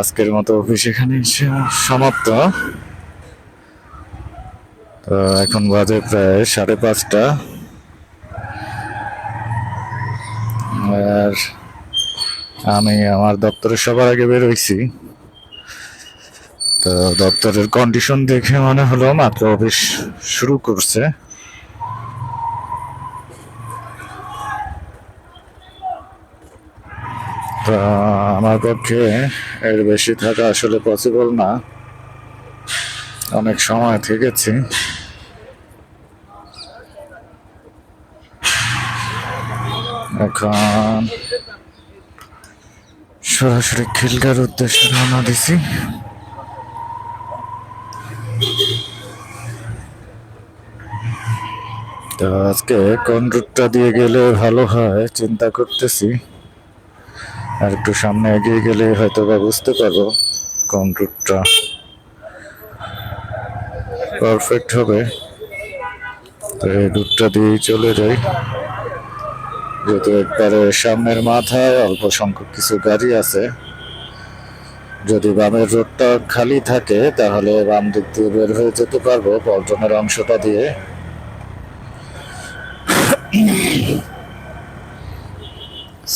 আজকের মতো অফিস এখানে সমাপ্ত। তো এখন বাজে প্রায় সাড়ে পাঁচটা। আর আমি আমার দপ্তরে সবার আগে বেরোইছি তো দপ্তরের কন্ডিশন দেখে মনে হলো মাত্র অফিস শুরু করছে। তা আমার পক্ষে এর বেশি থাকা আসলে পসিবল না। অনেক সময় থেকেছি। এখন সরাসরি খিলগার উদ্দেশ্যে রওনা দিছি। তো আজকে কোন রুটটা দিয়ে গেলে ভালো হয়, চিন্তা করতেছি। আর একটু সামনে এগিয়ে গেলে হয়তো বা বুঝতে পারব কোন রুটটা পারফেক্ট হবে। তো এই রুটটা দিয়েই চলে যাই। যেহেতু একবারে সামনের মাথায় অল্প সংখ্যক কিছু গাড়ি আছে, যদি বামের রোডটা খালি থাকে তাহলে বাম দিক দিয়ে বের হয়ে যেতে পারব পল্টনের অংশটা দিয়ে।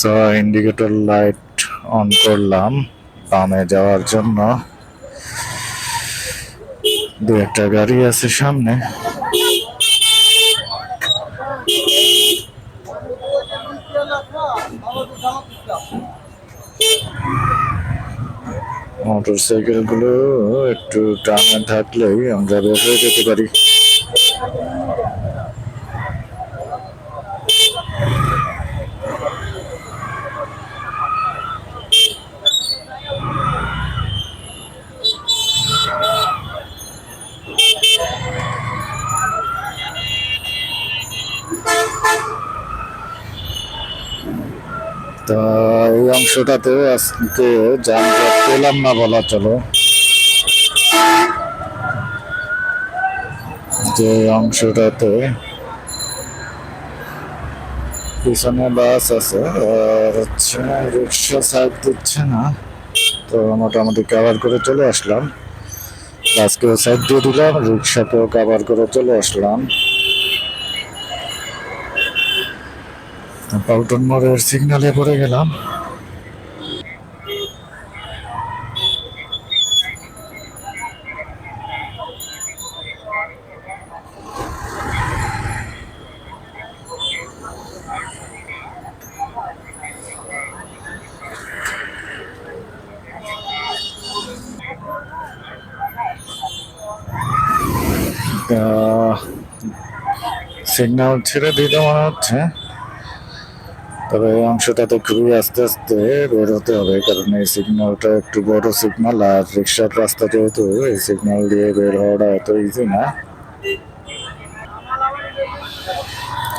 সো ইন্ডিকেটর লাইট অন করলাম। বামে যাওয়ার জন্য দু একটা গাড়ি আছে সামনে। মোটর সাইকেলগুলো একটু টানে থাকলেই আমরা বের হয়ে যেতে পারি তা অংশটাতে আজকে যানজট পেলাম না বলা চলো। যে অংশটাতে পিছনে বাস আছে, আর হচ্ছে রিক্সা সাইড দিচ্ছে না। তো মোটামুটি কভার করে চলে আসলাম। বাসকেও সাইড দিয়ে দিলাম, রিক্সাকেও কভার করে চলে আসলাম। পাউটন মোড়ের সিগনালে পড়ে গেলাম। সিগন্যাল ছেড়ে দিতে মনে হচ্ছে। তবে এই অংশটাতে খুবই আস্তে আস্তে বের হতে হবে, কারণ এই সিগন্যালটা একটু বড় সিগন্যাল আর রিক্সার রাস্তা যেহেতু, এই সিগন্যাল দিয়ে বের হওয়াটা এত ইজি না।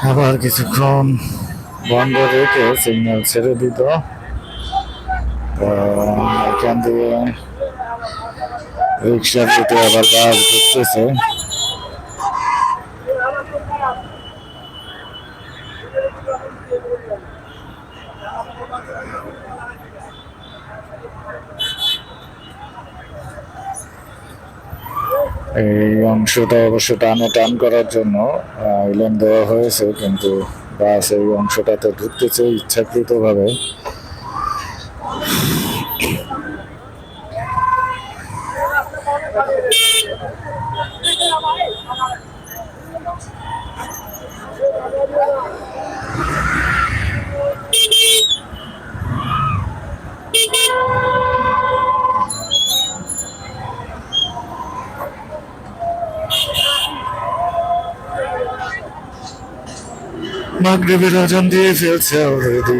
আবার কিছুক্ষণ বন্ধ রেখে সিগন্যাল ছেড়ে দিত। এখান দিয়ে রিক্সার দিতে আবার বাস ঢুকতেছে। এই অংশটা অবশ্য টানে টান করার জন্য আইল্যান্ড দেওয়া হয়েছে, কিন্তু বাস এই অংশটাতে ঢুকতেছে ইচ্ছাকৃতভাবে। মাগরিবের আজান দিয়ে ফেলছে অলরেডি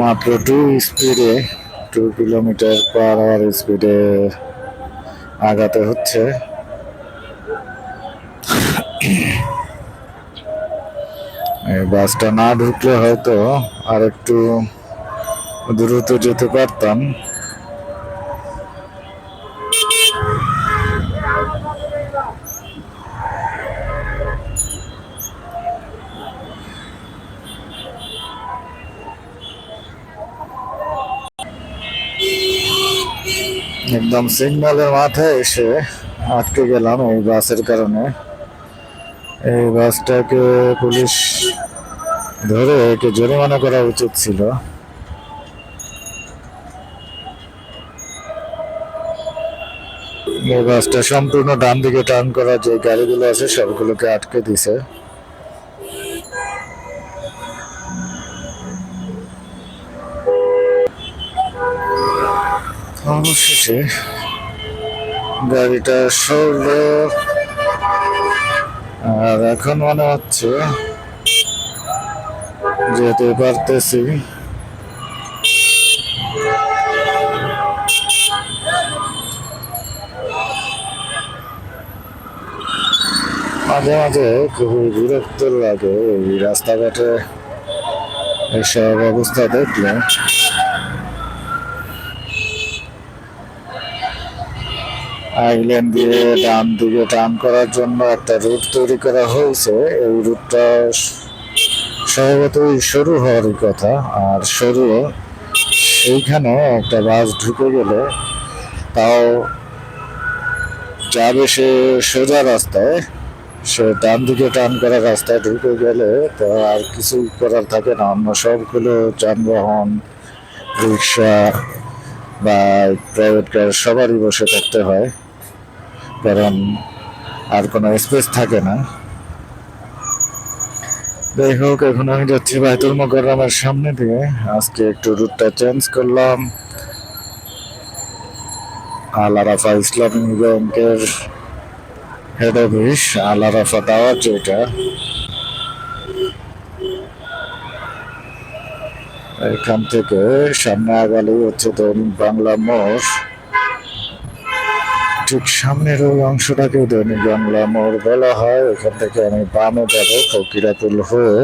মাত্র টু স্পিডে টু কিলোমিটার পার আওয়ার স্পিডে আগাতে হচ্ছে। বাসটা না ঢুকলে হয়তো আর একটু দ্রুত যেতে পারতাম। একদম সিগন্যালের মাথায় এসে আটকে গেলাম এই বাসের কারণে। এই বাসটাকে পুলিশ ধরে একে জরিমানা করা উচিত ছিল। এই বাসটা সম্পূর্ণ ডান দিকে টার্ন করা যে গাড়িগুলো আছে, সবগুলোকে আটকে দিছে। অবশেষে গাড়িটা সরলো। আর এখন মনে হচ্ছে যেতে পারতেছি। মাঝে মাঝে খুবই বিরক্ত লাগে এই রাস্তাঘাটে এসব অবস্থা দেখলে। আইল্যান্ড দিয়ে ডান দিকে টান করার জন্য একটা রুট তৈরি করা হয়েছে। এই রুটটা স্বভাবতই সরু হওয়ারই কথা। আর সরু সেইখানে একটা বাস ঢুকে গেলে তাও যাবে সে সোজা রাস্তায়। সে ডান দিকে টান করা রাস্তায় ঢুকে গেলে তো আর কিছু করার থাকে না। অন্য সবগুলো যানবাহন, রিক্সা বা প্রাইভেট কার সবারই বসে থাকতে হয়। কারণ আর কোনো স্পেস থাকে না। যাই হোক, এখন আমি যাচ্ছি বাইতুল মোকাররমের সামনে দিয়ে। আজকে একটু রুটটা চেঞ্জ করলাম। আল আরাফা ইসলামী ব্যাংকের head office Al Arafah tower যেটা। এখান থেকে সামনে আগালেই হচ্ছে দৈনিক বাংলা মোড়। ঠিক সামনের ওই অংশটাকে দৈনিক বাংলা মোড় বলা হয়। ওখান থেকে আমি বামে যাব, ফকিরাতুল হয়ে।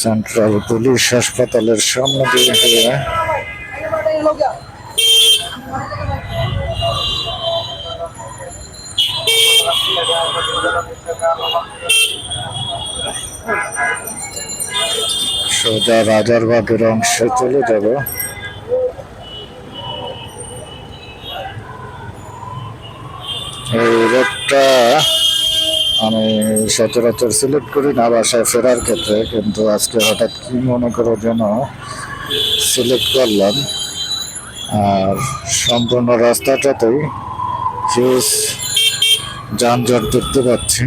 সেন্ট্রাল পুলিশ হাসপাতালের সামনে দিয়ে হয়ে সোজা রাজারবাগের অংশে চলে যাব। এই রোডটা আমি সচরাচর সিলেক্ট করি না বাসায় ফেরার ক্ষেত্রে, কিন্তু আজকে হঠাৎ কি মনে করো যেন সিলেক্ট করলাম। আর সম্পূর্ণ রাস্তাটাতেই যানজট দেখতে পাচ্ছি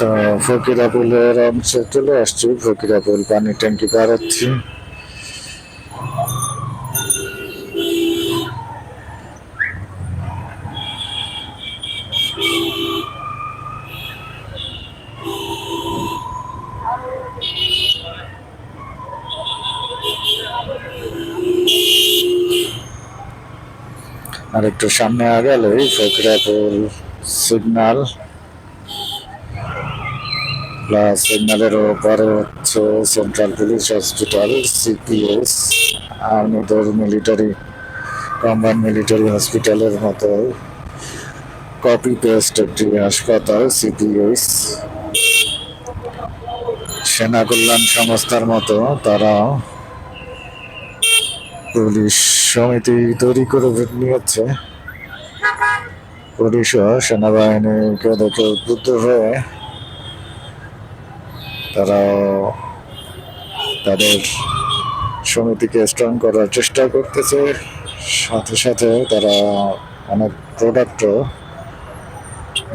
তো ফকিরাপুলের অংশে চলে আসছি। ফকিরাপুল পানি ট্যাঙ্কি পার হচ্ছি আর একটু সামনে আগালেই ফকিরাপুল সিগনাল প্লাস সিগন্যালের ওপরে হচ্ছে সেন্ট্রাল পুলিশ হসপিটাল সিপিএস আর্মিদের মিলিটারি কম্বাইন মিলিটারি হসপিটালের মতো কপি পেস্ট একটি হাসপাতাল সিপিএস সেনা কল্যাণ সংস্থার মতো তারা পুলিশ সমিতি তৈরি করে নিয়েছে। পুলিশও সেনাবাহিনীকে দেখে উদ্বুদ্ধ হয়ে তারা তাদের সমিতিকে স্ট্রং করার চেষ্টা করতেছে। সাথে সাথে তারা অনেক প্রোডাক্টও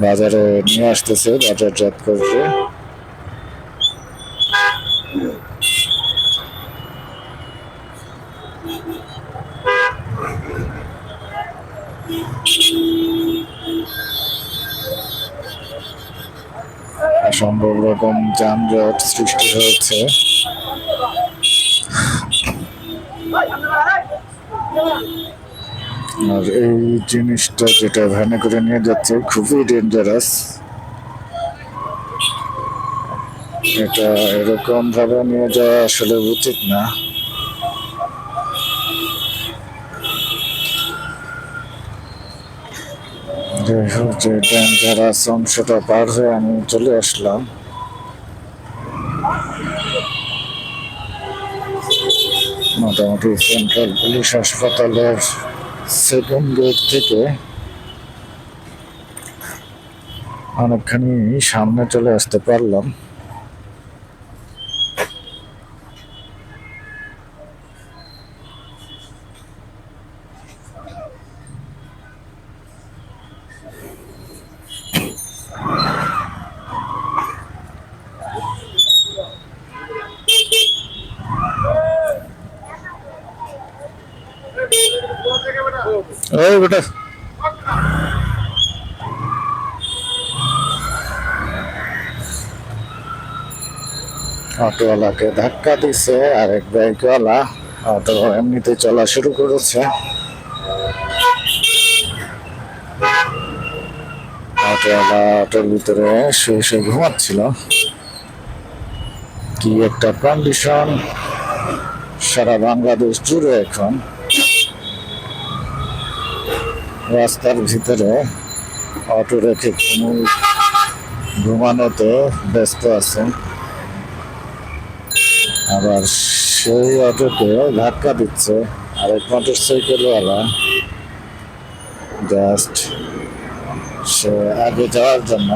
বাজারে নিয়ে আসতেছে বাজারজাত করতে অসম্ভব রকম যানজট সৃষ্টি হয়েছে। আর এই জিনিসটা যেটা ভ্যানে করে নিয়ে যাচ্ছে, খুবই ডেঞ্জারাস এটা এরকম ভাবে নিয়ে যাওয়া আসলে উচিত না। যাই হোক, যে ডেঞ্জারাস অংশটা পার হয়ে আমি চলে আসলাম। মোটামুটি সেন্ট্রাল পুলিশ হাসপাতালের সেকেন্ড গেট থেকে অনেকখানি সামনে চলে আসতে পারলাম। ওই বেটা। অটোওয়ালাকে ধাক্কা দিছে আর এক বাইকওয়ালা অটো এমনিতে চলা শুরু করেছে। অটোওয়ালা অটোর ভিতরে শুয়ে শুয়ে ঘুমাচ্ছিল। কি একটা কন্ডিশন সারা বাংলাদেশ জুড়ে এখন। রাস্তার ভিতরে অটো রেখে ঘুমু- ঘুমানোতে ব্যস্ত আছেন আবার সেই অটোকে ধাক্কা দিচ্ছে আরেক মোটর সাইকেলওয়ালা জাস্ট সে আগে যাওয়ার জন্য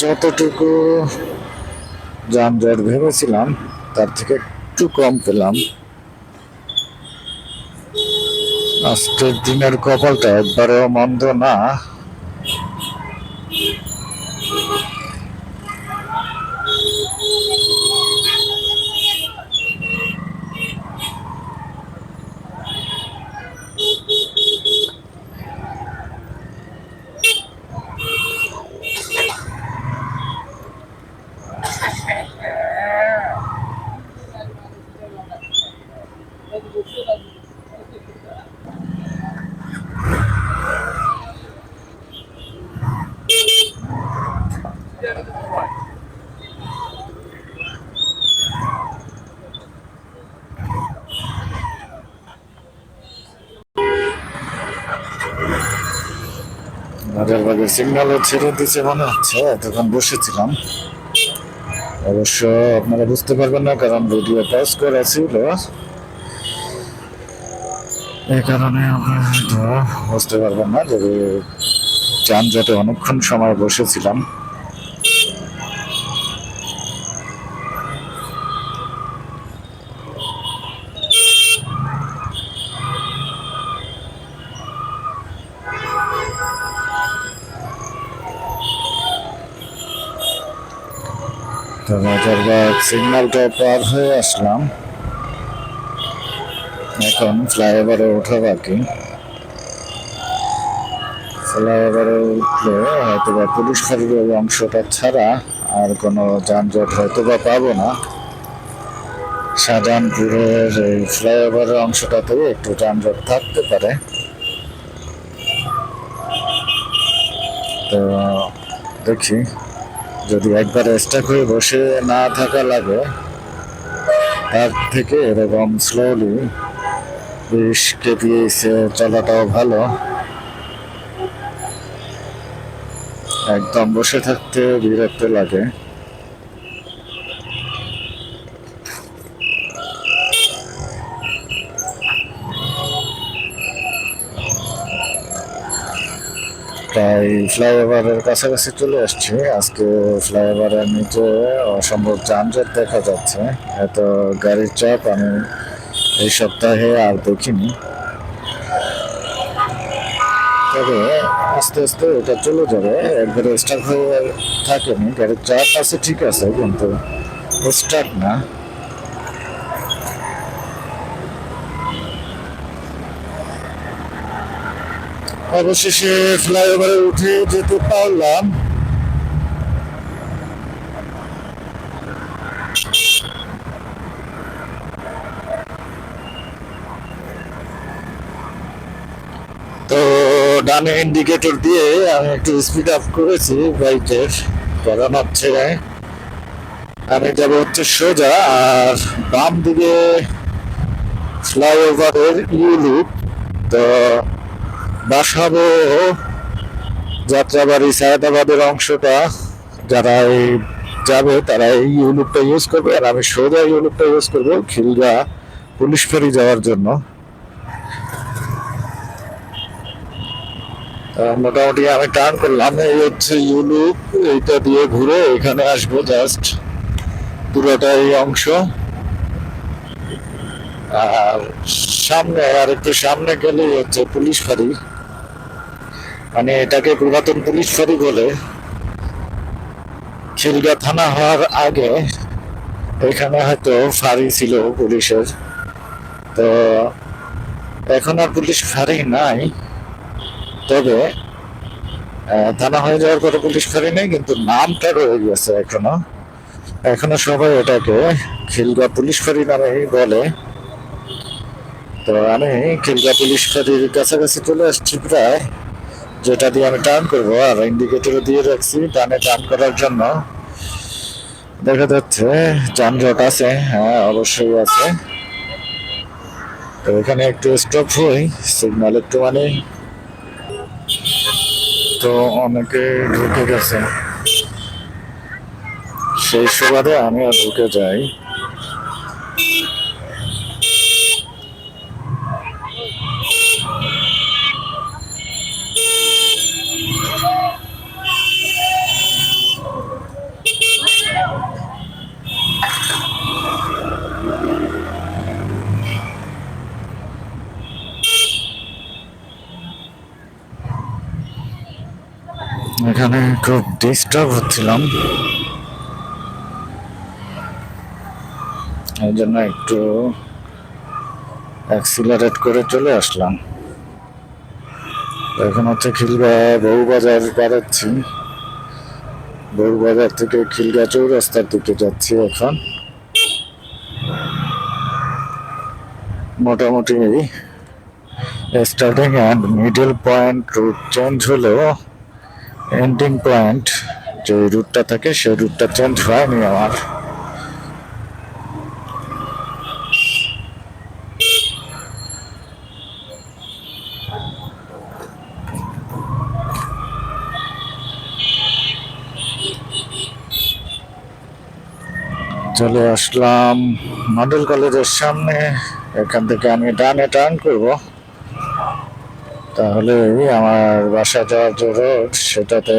যতটুকু যানজট ভেবেছিলাম তার থেকে একটু কম পেলাম। আজকের দিনের কপালটা একবারেও মন্দ না। বাজার সিগন্যালও ছেড়ে দিচ্ছে মনে হচ্ছে এতক্ষণ বসেছিলাম। অবশ্য আপনারা বুঝতে পারবেন না, কারণ ভিডিও পাস করা ছিল। এই কারণে হয়তো বুঝতে পারবেন না যদি যানজটে অনেকক্ষণ সময় বসেছিলাম। রাজারবাগ সিগন্যালটা পার হয়ে আসলাম। এখন ফ্লাইওভারে ওঠা বাকি। ফ্লাইওভারে উঠলে হয়তো বা পুলিশ অংশটা ছাড়া আর কোনো যানজট হয়তো বা পাবো না। শাহজাহানপুরের এই ফ্লাইওভারের অংশটাতেও একটু যানজট থাকতে পারে। তো দেখি যদি একবার স্টাক হয়ে বসে না থাকা লাগে, তার থেকে এরকম স্লোলি বেশ কেপিএসে চলাটাও ভালো। একদম বসে থাকতে বিরক্ত লাগে। প্রায় ফ্লাইওভারের কাছাকাছি চলে আসছি। আজকে ফ্লাইওভারের নিচে অসম্ভব যানজট দেখা যাচ্ছে, এত গাড়ির চাপ আমি এই সপ্তাহে আর দেখিনি। তবে আস্তে আস্তে এটা চলে যাবে, একবারে স্টার্ট হয়ে থাকেনি, গাড়ির চাপ আছে ঠিক আছে, কিন্তু স্টার্ট না। অবশেষে ফ্লাইওভারে উঠে যেতে পারলাম। তো ডানে ইন্ডিকেটর দিয়ে আমি একটু স্পিড আপ করেছি বাইকের কারণ হচ্ছে আমি যাব হচ্ছে সোজা, আর বাম দিকে ফ্লাইওভারের ইউ লুপ তো বাসাবো। যাত্রাবাড়ি সায়দাবাদের অংশটা, যারা যাবে, তারা এই ইউলুপটা ইউজ করবে, আর আমি সোজা ইউলুপটা ইউজ করব খিলগা পুলিশ ফেরি যাওয়ার জন্য। মোটামুটি আমি টার্ন করলাম, এই হচ্ছে ইউলুপ এইটা দিয়ে ঘুরে এখানে আসব জাস্ট পুরোটা এই অংশ। আর সামনে, আর একটু সামনে গেলেই হচ্ছে পুলিশ ফাঁড়ি। মানে এটাকে পুরাতন পুলিশ ফাঁড়ি বলে। খিলগা থানা হওয়ার আগে এখানে হয়তো ফাঁড়ি ছিল পুলিশের। তো এখন আর পুলিশ ফাঁড়ি নাই। তবে থানা হয়ে যাওয়ার পরে পুলিশ ফাঁড়ি নেই, কিন্তু নামটা রয়ে গেছে এখনও। এখনও সবাই এটাকে খিলগা পুলিশ ফাঁড়ি নামেই বলে। তো আমি খিলগা পুলিশ ফাঁড়ির কাছাকাছি চলে আসছি প্রায় যেটা দিয়ে আমি টার্ন করব, আর ইন্ডিকেটর দিয়ে রাখছি, ডানে টার্ন করার জন্য। দেখা যাচ্ছে, যানজট আছে হ্যাঁ অবশ্যই আছে। তো এখানে একটু স্টপ হই সিগন্যাল একটু মানে। তো অনেকে ঢুকে গেছে। সেই সুবাদে আমিও ঢুকে যাই। খুব ডিস্টার্ব হচ্ছিলাম। এই জন্য একটু অ্যাক্সিলারেট করে চলে আসলাম। এখন হচ্ছে খিলগা বউবাজার বেড়াচ্ছি বউবাজার থেকে খিলগা চৌরাস্তার দিকে যাচ্ছি এখন। মোটামুটি starting and middle point route change হলেও এন্ডিং পয়েন্ট যে রুটটা থাকে সেই রুটটা চেঞ্জ হয়নি আমার। চলে আসলাম মডেল কলেজের সামনে। এখান থেকে আমি ডানে টার্ন করব। তাহলে আমার বাসা যাওয়ার যে রোড সেটাতে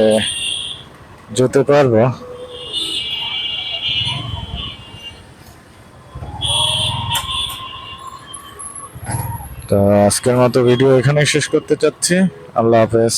যেতে পারব। তো আজকের মতো ভিডিও এখানেই শেষ করতে চাচ্ছি। আল্লাহ হাফেজ।